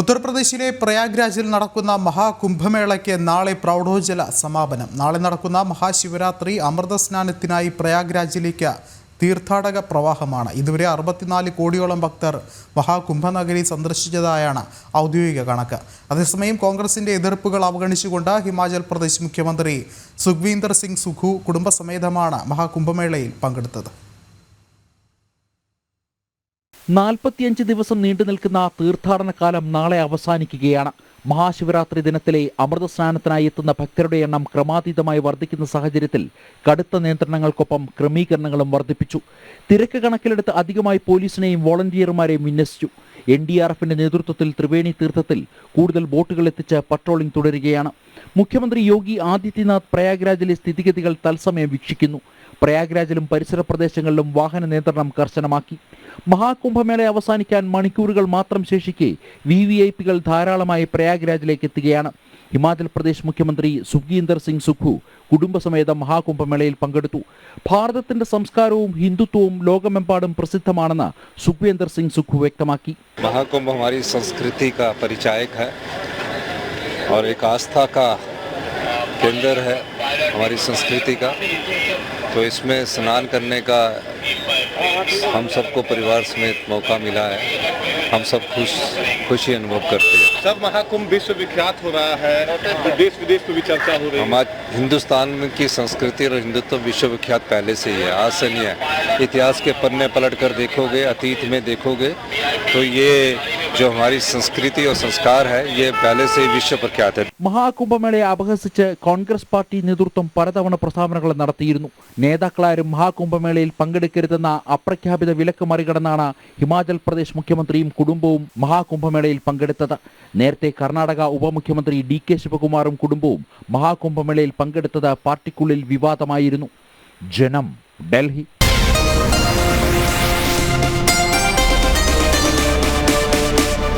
ഉത്തർപ്രദേശിലെ പ്രയാഗ്രാജിൽ നടക്കുന്ന മഹാകുംഭമേളയ്ക്ക് നാളെ പ്രൗഢോജല സമാപനം. നാളെ നടക്കുന്ന മഹാശിവരാത്രി അമൃതസ്നാനത്തിനായി പ്രയാഗ്രാജിലേക്ക് തീർത്ഥാടക പ്രവാഹമാണ്. ഇതുവരെ അറുപത്തിനാല് കോടിയോളം ഭക്തർ മഹാകുംഭനഗരി സന്ദർശിച്ചതായാണ് ഔദ്യോഗിക കണക്ക്. അതേസമയം കോൺഗ്രസിന്റെ എതിർപ്പുകൾ അവഗണിച്ചുകൊണ്ട് ഹിമാചൽ പ്രദേശ് മുഖ്യമന്ത്രി സുഖ്വീന്ദർ സിംഗ് സുഖു കുടുംബസമേതമാണ് മഹാകുംഭമേളയിൽ പങ്കെടുത്തത്. നാൽപ്പത്തിയഞ്ച് ദിവസം നീണ്ടു നിൽക്കുന്ന തീർത്ഥാടന കാലം നാളെ അവസാനിക്കുകയാണ്. മഹാശിവരാത്രി ദിനത്തിലെ അമൃത സ്നാനത്തിനായി എത്തുന്ന ഭക്തരുടെ എണ്ണം ക്രമാതീതമായി വർദ്ധിക്കുന്ന സാഹചര്യത്തിൽ കടുത്ത നിയന്ത്രണങ്ങൾക്കൊപ്പം ക്രമീകരണങ്ങളും വർദ്ധിപ്പിച്ചു. തിരക്ക് കണക്കിലെടുത്ത് അധികമായി പോലീസിനെയും വോളണ്ടിയർമാരെയും വിന്യസിച്ചു. എൻ ഡി ആർ എഫിന്റെ നേതൃത്വത്തിൽ ത്രിവേണി തീർത്ഥത്തിൽ കൂടുതൽ ബോട്ടുകൾ എത്തിച്ച് പട്രോളിംഗ് തുടരുകയാണ്. മുഖ്യമന്ത്രി യോഗി ആദിത്യനാഥ് പ്രയാഗ്രാജിലെ സ്ഥിതിഗതികൾ തത്സമയം വീക്ഷിക്കുന്നു. പ്രയാഗ്രാജിലും പരിസര പ്രദേശങ്ങളിലും വാഹന നിയന്ത്രണം കർശനമാക്കി മഹാകുംഭമേള അവസാനിക്കാൻ മണിക്കൂറുകൾ മാത്രം ശേഷിക്കെ വി വി ഐ പികൾ ധാരാളമായി പ്രയാഗ്രാജിലേക്ക് എത്തുകയാണ് ഹിമാചൽ പ്രദേശ് മുഖ്യമന്ത്രി സുഖീന്ദർ സിംഗ് സുഖു കുടുംബസമേതം മഹാകുംഭമേളയിൽ പങ്കെടുത്തു ഭാരതത്തിന്റെ സംസ്കാരവും ഹിന്ദുത്വവും ലോകമെമ്പാടും പ്രസിദ്ധമാണെന്ന് സുഖ്വീന്ദർ സിംഗ് സുഖു വ്യക്തമാക്കി महाकुंभ हमारी संस्कृति का परिचायक है और एक आस्था का केंद्र है हमारी संस्कृति का। तो इसमें स्नान करने का हम सबको परिवार समेत मौका मिला है। हम सब खुश खुशी अनुभव करते हैं। सब महाकुंभ विश्व विख्यात हो रहा है। देश विदेश में भी चर्चा हो रही है। हमारे हिंदुस्तान की संस्कृति और हिंदुत्व विश्व विख्यात पहले से ही है। आज से नहीं है। इतिहास के पन्ने पलट कर देखोगे अतीत में देखोगे तो ये जो हमारी संस्कृति और संस्कार है ये पहले से ही विश्व प्रख्यात है മഹാകുംഭമേളയെ അപഹസിച്ച് കോൺഗ്രസ് പാർട്ടി നേതൃത്വം പലതവണ പ്രസ്താവനകൾ നടത്തിയിരുന്നു നേതാക്കളാരും മഹാകുംഭമേളയിൽ പങ്കെടുക്കരുതെന്ന അപ്രഖ്യാപിത വിലക്ക് മറികടന്നാണ് ഹിമാചൽ പ്രദേശ് മുഖ്യമന്ത്രിയും കുടുംബവും മഹാകുംഭമേളയിൽ പങ്കെടുത്തത് നേരത്തെ കർണാടക ഉപമുഖ്യമന്ത്രി ഡി കെ ശിവകുമാറും കുടുംബവും മഹാകുംഭമേളയിൽ പങ്കെടുത്തത് പാർട്ടിക്കുള്ളിൽ വിവാദമായിരുന്നു ജനം ഡൽഹി